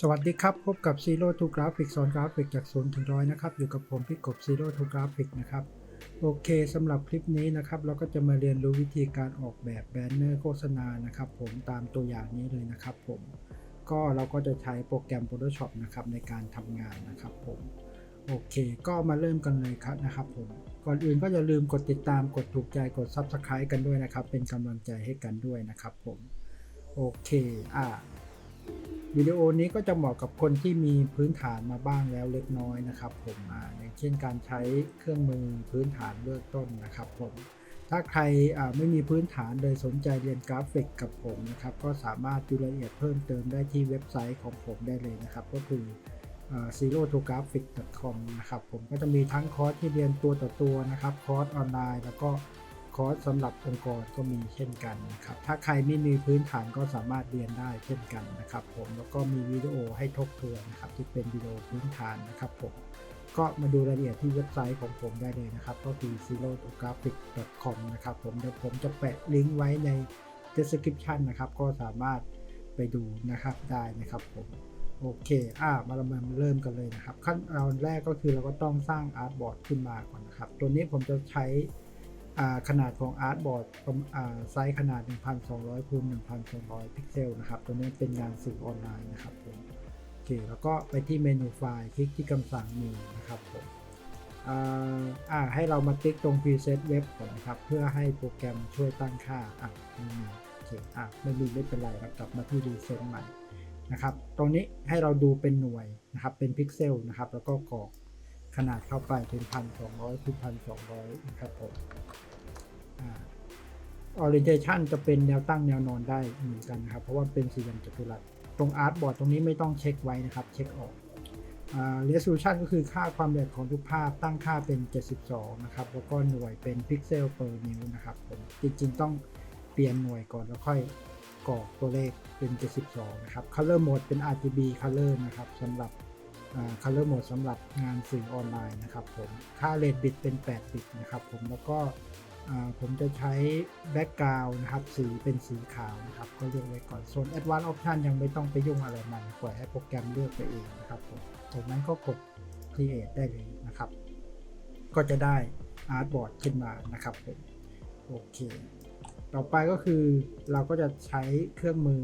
สวัสดีครับ พบกับ Zero to Graphic สอนกราฟิกจาก0ถึงร้อยนะครับ อยู่กับผมพี่กบ Zero to Graphic นะครับ โอเคสำหรับคลิปนี้นะครับ เราก็จะมาเรียนรู้วิธีการออกแบบแบนเนอร์โฆษณานะครับผมตามตัวอย่างนี้เลยนะครับผม ก็เราก็จะใช้โปรแกรม Photoshop นะครับในการทำงานนะครับผมโอเค ก็มาเริ่มกันเลยครับนะครับผม ก่อนอื่นก็อย่าลืมกดติดตาม กดถูกใจ กด Subscribe กันด้วยนะครับ เป็นกำลังใจให้กันด้วยนะครับผม โอเค อ่า วิดีโอนี้ก็จะเหมาะกับคนที่มีพื้นฐานมาบ้างแล้วเล็กน้อยนะครับ ผมอย่างเช่นการใช้เครื่องมือพื้นฐานเบื้องต้นนะครับผมถ้าใครไม่มีพื้นฐานเลยสนใจเรียนกราฟิกกับผมนะครับ ก็สามารถดูรายละเอียดเพิ่มเติมได้ที่เว็บไซต์ของผมได้เลยนะครับ ก็คือ zero to graphic com นะครับผมก็จะมีทั้งคอร์สที่เรียนตัวต่อตัวนะครับ คอร์สออนไลน์ แล้วก็ คอร์สสำหรับองค์กรก็มีเช่นกันนะครับ ถ้าใครไม่มีพื้นฐานก็สามารถเรียนได้เช่นกันนะครับ ผมแล้วก็มีวิดีโอให้ทบทวนนะครับที่เป็นวิดีโอพื้นฐานนะครับผมก็มาดูรายละเอียดที่เว็บไซต์ของผมได้เลยนะครับก็คือ zerographic.com นะครับผมเดี๋ยวผมจะแปะลิงก์ไว้ใน description นะครับ ก็สามารถไปดูนะครับได้นะครับผมโอเค อ่า มาเรามาเริ่มกันเลยนะครับ ขั้นตอนแรกก็คือเราก็ต้องสร้างอาร์ตบอร์ดขึ้นมาก่อนนะครับ ตัวนี้ผมจะใช้ ขนาดของอาร์ตบอร์ดไซส์ขนาด 1,200คูณ1,200 พิกเซลนะครับ ตัวนี้เป็นงานสื่อออนไลน์นะครับผมโอเคแล้วก็ไปที่เมนูไฟล์คลิกที่คำสั่ง New นะครับผมอ่าให้เรามาติ๊กตรง Preset Web ก่อนนะครับ เพื่อให้โปรแกรมช่วยตั้งค่าอะไม่มีโอเคอะไม่มีไม่เป็นไรครับกลับมาที่ Reset ใหม่นะครับ ตรงนี้ให้เราดูเป็นหน่วยนะครับ เป็นพิกเซลนะครับ แล้วก็กรอก ขนาดเข้าไปเป็นพันสองร้อยคูณพันสองร้อยนะครับผมอ่า orientation จะเป็นแนวตั้งแนวนอนได้เหมือนกันนะครับ เพราะว่าเป็นสี่เหลี่ยมจัตุรัส ตรงอาร์ตบอร์ดตรงนี้ไม่ต้องเช็คไว้นะครับ เช็คออกอ่า resolution ก็คือค่าความละเอียดของทุกภาพตั้งค่าเป็น 72 นะครับ แล้วก็หน่วยเป็นพิกเซล per นิ้วนะครับผมจริงๆ ต้องเปลี่ยนหน่วยก่อนแล้วค่อยกรอกตัวเลขเป็น 72 นะครับ color mode เป็น RGB color นะครับสำหรับ color mode สำหรับงานสื่อออนไลน์นะครับผม ค่า red bit เป็น8 bit นะครับผม แล้วก็ผมจะใช้ background นะครับ สีเป็นสีขาวนะครับ ก็เลือกไว้ก่อน ส่วน advanced option ยังไม่ต้องไปยุ่งอะไรมัน ปล่อยให้โปรแกรมเลือกไปเองนะครับผมจากนั้นก็กด create ได้เลยนะครับ ก็จะได้ artboard ขึ้นมานะครับผม โอเค ต่อไปก็คือเราก็จะใช้เครื่องมือ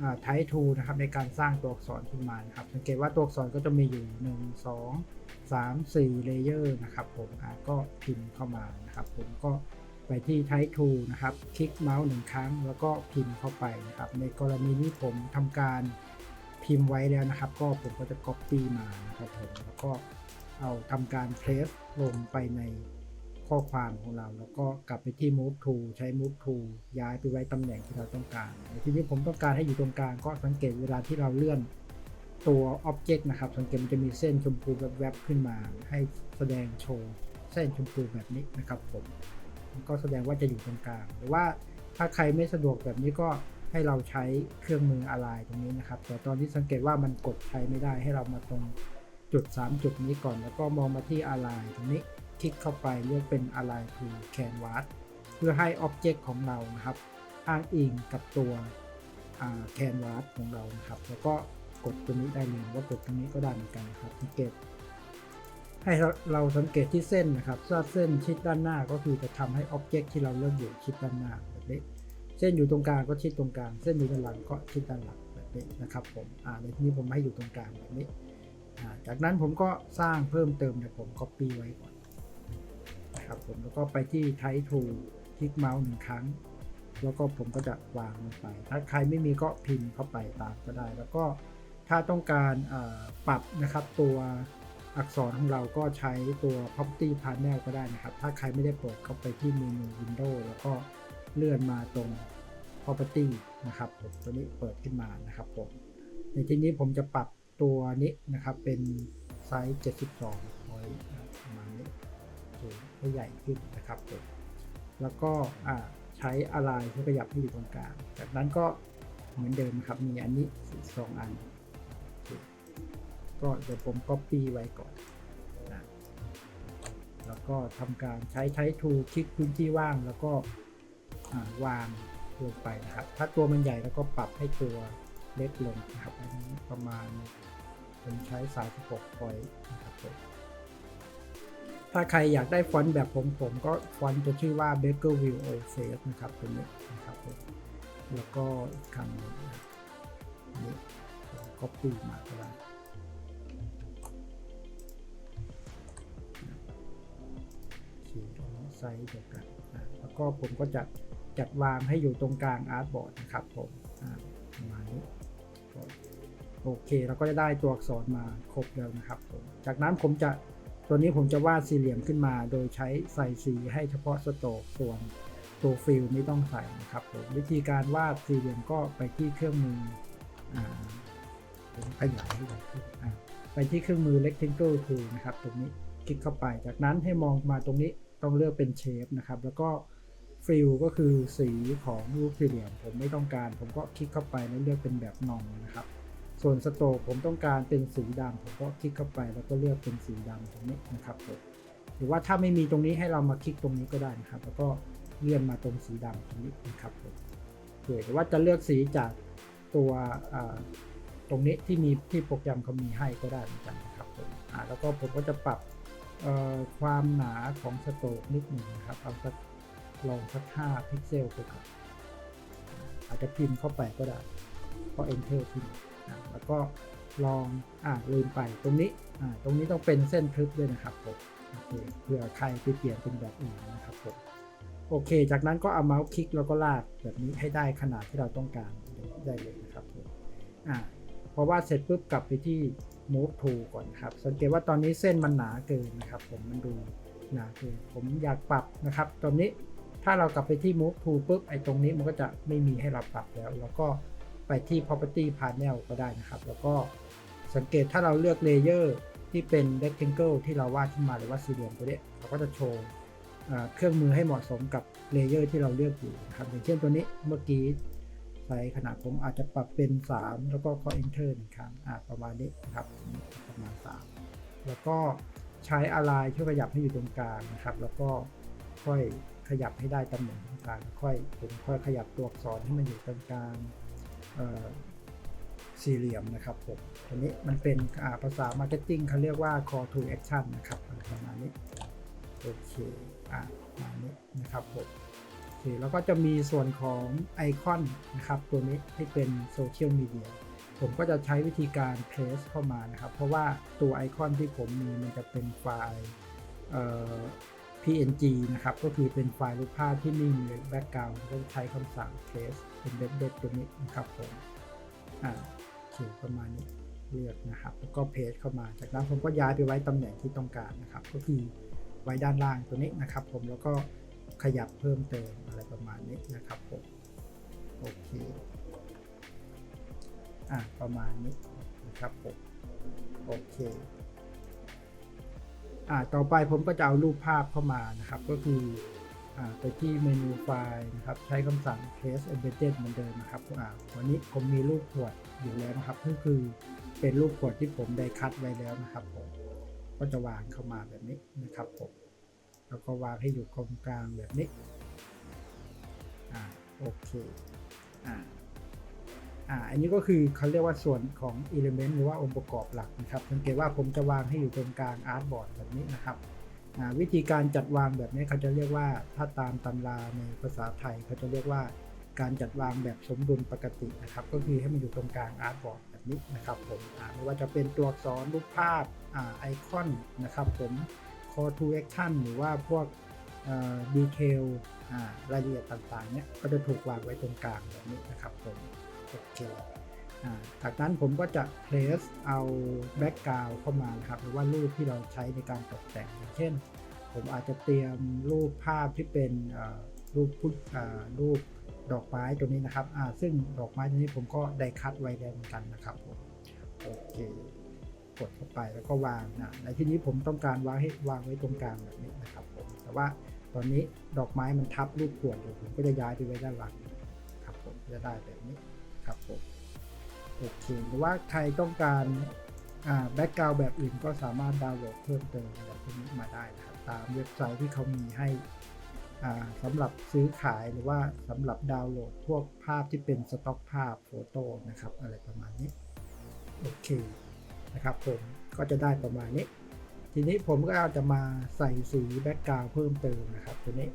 อ่า Type t o นะครับในการสร้างตัวอักษรขึ้นมานะครับสังเกตว่าตัวอักษรก็จะมีอยู่ 1 2 3 4เลเยอร์นะครับผมก็พิมพ์เข้ามานะครับผมก็ไปที่ Type t o นะครับ คลิกเมาส์หนึ่งครั้ง แล้วก็พิมพ์เข้าไปนะครับ ในกรณีนี้ผมทำการพิมพ์ไว้แล้วนะครับ ก็ผมก็จะ Copy มานะครับผมแล้วก็เอาทำการ Paste ลงไปใน ข้อความของเรา แล้วก็กลับไปที่ move to ใช้ move to ย้ายไปไว้ตำแหน่งที่เราต้องการในที่นี้ผมต้องการให้อยู่ตรงกลางก็สังเกตเวลาที่เราเลื่อนตัว object นะครับ สังเกตมันจะมีเส้นชมพูแวบๆขึ้นมา ให้แสดงโชว์เส้นชมพูแบบนี้นะครับผมก็แสดงว่าจะอยู่ตรงกลางหรือว่าถ้าใครไม่สะดวกแบบนี้ก็ให้เราใช้เครื่องมืออะไรตรงนี้นะครับ แต่ตอนที่สังเกตว่ามันกดใช้ไม่ได้ให้เรามาตรงจุด 3 จุดนี้ก่อน แล้วก็มองมาที่อะไรตรงนี้ คลิกเข้าไปเลือกเป็น align to canvas เพื่อให้ object ของเรานะครับ อ้างอิงกับตัวอ่า canvas ของเรานะครับ แล้วก็กดตัวนี้ได้เลยว่ากดตรงนี้ก็ได้เหมือนกันนะครับสังเกตให้เราสังเกตที่เส้นนะครับถ้าเส้นชิดด้านหน้าก็คือจะทำให้ object ที่เราเลือกอยู่ชิดด้านหน้าแบบนี้เส้นอยู่ตรงกลางก็ชิดตรงกลางเส้นอยู่ด้านหลังก็ชิดด้านหลังแบบนี้นะครับผมอ่าในที่นี้ผมให้อยู่ตรงกลางแบบนี้จากนั้นผมก็สร้างเพิ่มเติมเดี๋ยวผม copy ไว้ก่อน ครับผมแล้วก็ไปที่ Type Tool คลิกเมาส์หนึ่งครั้ง แล้วก็ผมก็จะวางลงไป ถ้าใครไม่มีก็พิมพ์เข้าไปตามก็ได้ แล้วก็ถ้าต้องการปรับนะครับตัวอักษรของเราก็ใช้ตัว property panel ก็ได้นะครับ ถ้าใครไม่ได้เปิดเข้าไปที่เมนู Windows แล้วก็เลื่อนมาตรง property นะครับผมตัวนี้เปิดขึ้นมานะครับผมในที่นี้ผมจะปรับตัวนี้นะครับเป็นไซส์ 72 ให้ใหญ่ขึ้นนะครับผมแล้วก็ใช้อะไรเพื่อขยับให้อยู่ตรงกลาง จากนั้นก็เหมือนเดิมครับ มีอันนี้สองอัน ก็เดี๋ยวผม copy ไว้ก่อนนะแล้วก็ทำการใช้ใช้ทูคลิกพื้นที่ว่างแล้วก็วางลงไปนะครับ ถ้าตัวมันใหญ่แล้วก็ปรับให้ตัวเล็กลงนะครับ อันนี้ประมาณผมใช้ 36พอยต์นะครับผม ถ้าใครอยากได้ฟอนต์แบบผมผมก็ฟอนต์จะชื่อว่า Bakerville Old Face นะครับตัวนี้นะครับผมแล้วก็อีกคำนึงนะครับอันนี้ก็ปีมาก็ได้ไซส์เดียวกันนะแล้วก็ผมก็จะจัดวางให้อยู่ตรงกลางอาร์ตบอร์ดนะครับผมอ่าประมาณนี้โอเคเราก็จะได้ตัวอักษรมาครบแล้วนะครับผมจากนั้นผมจะ ตัวนี้ผมจะวาดสี่เหลี่ยมขึ้นมา โดยใช้ใส่สีให้เฉพาะสโตกส่วนตัวฟิลไม่ต้องใส่นะครับผมวิธีการวาดสี่เหลี่ยมก็ไปที่เครื่องมือผมขยายให้ใหญ่ขึ้นไปที่เครื่องมือ rectangle tool นะครับ ตรงนี้คลิกเข้าไป จากนั้นให้มองมาตรงนี้ต้องเลือกเป็นเชฟนะครับ แล้วก็ฟิลก็คือสีของรูปสี่เหลี่ยม ผมไม่ต้องการ ผมก็คลิกเข้าไปแล้วเลือกเป็นแบบนองนะครับ ส่วนสโตกผมต้องการเป็นสีดำผมก็คลิกเข้าไปแล้วก็เลือกเป็นสีดำตรงนี้นะครับผมหรือว่าถ้าไม่มีตรงนี้ให้เรามาคลิกตรงนี้ก็ได้นะครับ แล้วก็เลื่อนมาตรงสีดำตรงนี้นะครับผมเคหรือว่าจะเลือกสีจากตัวตรงนี้ที่มีที่โปรแกรมเขามีให้ก็ได้เหมือนกันนะครับผมแล้วก็ผมก็จะปรับความหนาของสโตกนิดหนึ่งนะครับเอาสักลองสัก 5 พิกเซลไปก่อนอาจจะพิมพ์เข้าไปก็ได้ก็ enter พิมพ์ แล้วก็ลองอ่าลืมไปตรงนี้อ่าตรงนี้ต้องเป็นเส้นทึบด้วยนะครับผมโอเคเผื่อใครไปเปลี่ยนเป็นแบบอื่นนะครับผมโอเค จากนั้นก็เอาเมาส์คลิกแล้วก็ลากแบบนี้ให้ได้ขนาดที่เราต้องการได้เลยนะครับผมอ่าพอวาดเสร็จปุ๊บกลับไปที่ move to ก่อนครับ สังเกตว่าตอนนี้เส้นมันหนาเกินนะครับ ผมมันดูหนาเกินผมอยากปรับนะครับ ตอนนี้ถ้าเรากลับไปที่ move to ปุ๊บไอ้ตรงนี้มันก็จะไม่มีให้เราปรับแล้ว แล้วก็ ไปที่ property panel ก็ได้นะครับ แล้วก็สังเกตถ้าเราเลือก layer ที่เป็น rectangle ที่เราวาดขึ้นมาหรือว่าสี่เหลี่ยมตัวนี้เราก็จะโชว์เครื่องมือให้เหมาะสมกับ layer ที่เราเลือกอยู่นะครับอย่างเช่นตัวนี้เมื่อกี้ไซส์ขนาดผมอาจจะปรับเป็น 3 แล้วก็ก็ enter หนึ่งครั้งอ่ประมาณนี้นะครับประมาณ 3 แล้วก็ใช้อะไรช่วยขยับให้อยู่ตรงกลางนะครับ แล้วก็ค่อยขยับให้ได้ตำแหน่งตรงกลางค่อยผมค่อยขยับตัวอักษรให้มันอยู่ตรงกลาง สี่เหลี่ยมนะครับผมตัวนี้มันเป็นาภาษา Marketing เขาเรียกว่า call to action นะครับประมาณนี้โอเคอ่าประมาณนี้นะครับผมโอเคแล้วก็จะมีส่วนของไอคอนนะครับ ตัวนี้ที่เป็นโซเชียลมีเดียผมก็จะใช้วิธีการ place เข้ามานะครับ เพราะว่าตัวไอคอนที่ผมมีมันจะเป็นไฟล์ PNG นะครับ ก็คือเป็นไฟล์รูปภาพที่ไม่มีแบ็กกราวด์ก็ใช้คำสั่ง place เป็นเด็ดๆตัวนี้นะครับผมอ่าโอเคประมาณนี้เลือกนะครับ แล้วก็เพจเข้ามา จากนั้นผมก็ย้ายไปไว้ตำแหน่งที่ต้องการนะครับ ก็คือไว้ด้านล่างตัวนี้นะครับ ผมแล้วก็ขยับเพิ่มเติมอะไรประมาณนี้นะครับผมโอเคอะประมาณนี้นะครับผมโอเค ต่อไปผมก็จะเอารูปภาพเข้ามานะครับ ก็คืออไปที่เมนูไฟล์นะครับ ใช้คำสั่ง place embedded เหมือนเดิมนะครับวันนี้ผมมีรูปขวดอยู่แล้วนะครับก็คือเป็นรูปขวดที่ผมได้คัดไว้แล้วนะครับผมก็จะวางเข้ามาแบบนี้นะครับผมแล้วก็วางให้อยู่ตรงกลางแบบนี้อ่าโอเคอ่า อ่าอันนี้ก็คือเขาเรียกว่าส่วนของ Element หรือว่าองค์ประกอบหลักนะครับสังเกตว่าผมจะวางให้อยู่ตรงกลาง Artboard แบบนี้นะครับวิธีการจัดวางแบบนี้เขาจะเรียกว่าถ้าตามตำราในภาษาไทยเขาจะเรียกว่าการจัดวางแบบสมดุลปกตินะครับ ก็คือให้มันอยู่ตรงกลาง Artboard แบบนี้นะครับผมไม่ว่าจะเป็นตัวอักษรรูปภาพอไอคอนนะครับผม call to action หรือว่าพวกดีเทลรายละเอียดต่างๆเนี่ยก็จะถูกวางไว้ตรงกลางแบบนี้นะครับผม เคอ่าจากนั้นผมก็จะ place เอา background เข้ามานะครับหรือว่ารูปที่เราใช้ในการตกแต่งอย่างเช่น ผมอาจจะเตรียมรูปภาพที่เป็นรูปพุทรูปดอกไม้ตัวนี้นะครับซึ่งดอกไม้ตัวนี้ผมก็ได้คัดไว้แล้วเหมือนกันนะครับผมโอเคกดเข้าไปแล้วก็วางนะในที่นี้ผมต้องการวางให้วางไว้ตรงกลางแบบนี้นะครับผมแต่ว่าตอนนี้ดอกไม้มันทับรูปขวดอยู่ผมก็จะย้ายไปไว้ด้านหลังครับผมจะได้แบบนี้ ครับผมโอเคหรือว่าใครต้องการแบ็กกราวแบบอื่นก็สามารถดาวน์โหลดเพิ่มเติมแบบพวกนี้มาได้นะครับ ตามเว็บไซต์ที่เขามีให้สำหรับซื้อขายหรือว่าสำหรับดาวน์โหลดพวกภาพที่เป็นสต็อกภาพโฟโต้นะครับอะไรประมาณนี้โอเคนะครับผมก็จะได้ประมาณนี้ ทีนี้ผมก็จะมาใส่สีแบ็กกราวเพิ่มเติมนะครับตัวนี้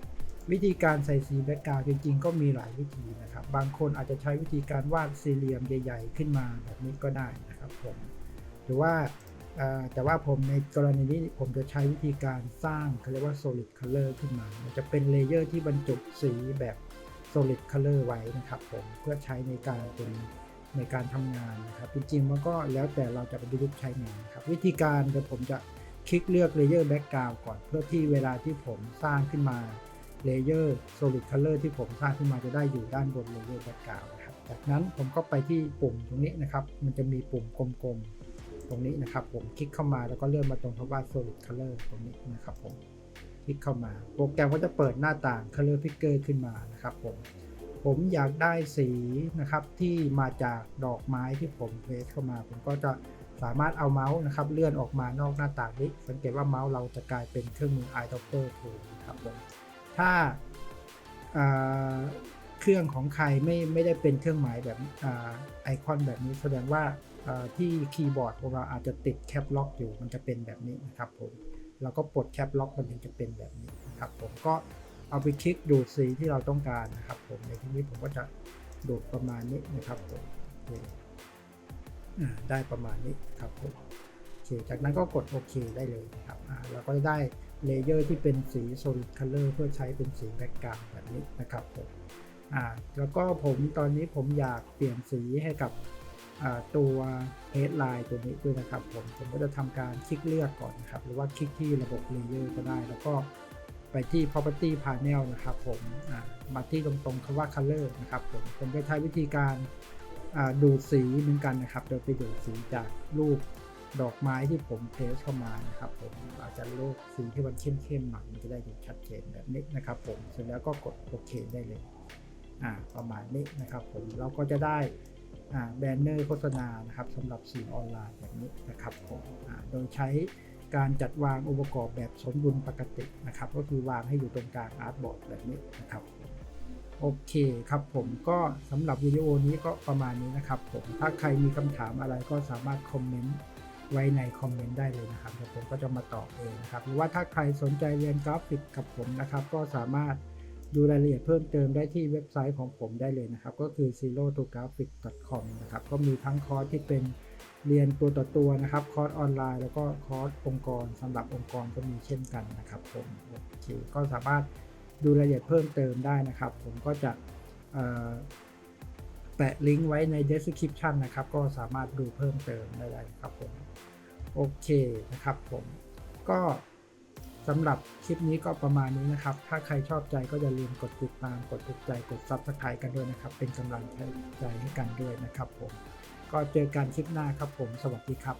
วิธีการใส่สีแบ็กกราวจริง ๆ ก็มีหลายวิธีนะครับ บางคนอาจจะใช้วิธีการวาดสี่เหลี่ยมใหญ่ ๆ ขึ้นมาแบบนี้ก็ได้นะครับผมหรือว่าแต่ว่าผมในกรณีนี้ผมจะใช้วิธีการสร้างเขาเรียกว่า solid color ขึ้นมามันจะเป็นเลเยอร์ที่บรรจุสีแบบ solid color ไว้นะครับผมเพื่อใช้ในการเป็นในการทำงานนะครับ จริงๆมันก็แล้วแต่เราจะประยุกต์ใช้งานนะครับ วิธีการเดี๋ยวผมจะคลิกเลือกเลเยอร์แบ็กกราวก่อนเพื่อที่เวลาที่ผมสร้างขึ้นมา เลเยอร์ solid color ที่ผมสร้างขึ้นมาจะได้อยู่ด้านบนเลเยอร์แบ็กกราวนะครับ จากนั้นผมก็ไปที่ปุ่มตรงนี้นะครับ มันจะมีปุ่มกลมๆ ตรงนี้นะครับ ผมคลิกเข้ามาแล้วก็เลื่อนมาตรงคำว่า solid color ตรงนี้นะครับผม คลิกเข้ามา โปรแกรมก็จะเปิดหน้าต่าง Color Picker ขึ้นมานะครับผม ผมอยากได้สีนะครับที่มาจากดอกไม้ที่ผมเพลสเข้ามา ผมก็จะสามารถเอาเมาส์นะครับเลื่อนออกมานอกหน้าต่างนี้ สังเกตว่าเมาส์เราจะกลายเป็นเครื่องมือ eyedropper tool นะครับผม ถ้าเครื่องของใครไม่ไม่ได้เป็นเครื่องหมายแบบอไอคอนแบบนี้แสดงว่าที่คีย์บอร์ดของเราอาจจะติดแคปล็อกอยู่มันจะเป็นแบบนี้นะครับผมเราก็ปลดแคปล็อกมันถึงจะเป็นแบบนี้นะครับผมก็เอาไปคลิกดูดสีที่เราต้องการนะครับผมในที่นี้ผมก็จะดูดประมาณนี้นะครับผมได้ประมาณนี้ครับผมโอเคจากนั้นก็กดโอเคได้เลยนะครับเราก็จะได้ เลเยอร์ที่เป็นสี solid color เพื่อใช้เป็นสีแบ็กกราวด์แบบนี้นะครับผมอ่าแล้วก็ผมตอนนี้ผมอยากเปลี่ยนสีให้กับตัว headline ตัวนี้ด้วยนะครับผมผมก็จะทำการคลิกเลือกก่อนนะครับ หรือว่าคลิกที่ระบบ layer ก็ได้ แล้วก็ไปที่ property panel นะครับผมมาที่ตรงๆคำว่า color นะครับผมผมจะใช้วิธีการดูดสีเหมือนกันนะครับ โดยไปดูดสีจากรูป ดอกไม้ที่ผมเพสเข้ามานะครับผมอาจจะเลือกสีที่มันเข้มๆหน่อยมันจะได้ดูชัดเจนแบบนี้นะครับผมเสร็จแล้วก็กดโอเคได้เลยอ่าประมาณนี้นะครับผมเราก็จะได้แบนเนอร์โฆษณานะครับสำหรับสื่อออนไลน์แบบนี้นะครับผมโดยใช้การจัดวางองค์ประกอบแบบสมดุลปกตินะครับ ก็คือวางให้อยู่ตรงกลางอาร์ตบอร์ดแบบนี้นะครับโอเคครับผมก็สำหรับวิดีโอนี้ก็ประมาณนี้นะครับผมถ้าใครมีคำถามอะไรก็สามารถคอมเมนต์ ไว้ในคอมเมนต์ได้เลยนะครับเดี๋ยวผมก็จะมาตอบเองนะครับ หรือว่าถ้าใครสนใจเรียนกราฟิกกับผมนะครับ ก็สามารถดูรายละเอียดเพิ่มเติมได้ที่เว็บไซต์ของผมได้เลยนะครับ ก็คือ zero to graphic com นะครับ ก็มีทั้งคอร์สที่เป็นเรียนตัวต่อตัวนะครับ คอร์สออนไลน์ แล้วก็คอร์สองค์กรสำหรับองค์กรก็มีเช่นกันนะครับผมโอเคก็สามารถดูรายละเอียดเพิ่มเติมได้นะครับ ผมก็จะแปะลิงก์ไว้ใน description นะครับ ก็สามารถดูเพิ่มเติมได้เลยครับผม โอเคนะครับผมก็สำหรับคลิปนี้ก็ประมาณนี้นะครับ ถ้าใครชอบใจก็อย่าลืมกดติดตาม กดถูกใจ กด Subscribe กันด้วยนะครับ เป็นกำลังใจให้กันด้วยนะครับผม ก็เจอกันคลิปหน้าครับผม สวัสดีครับ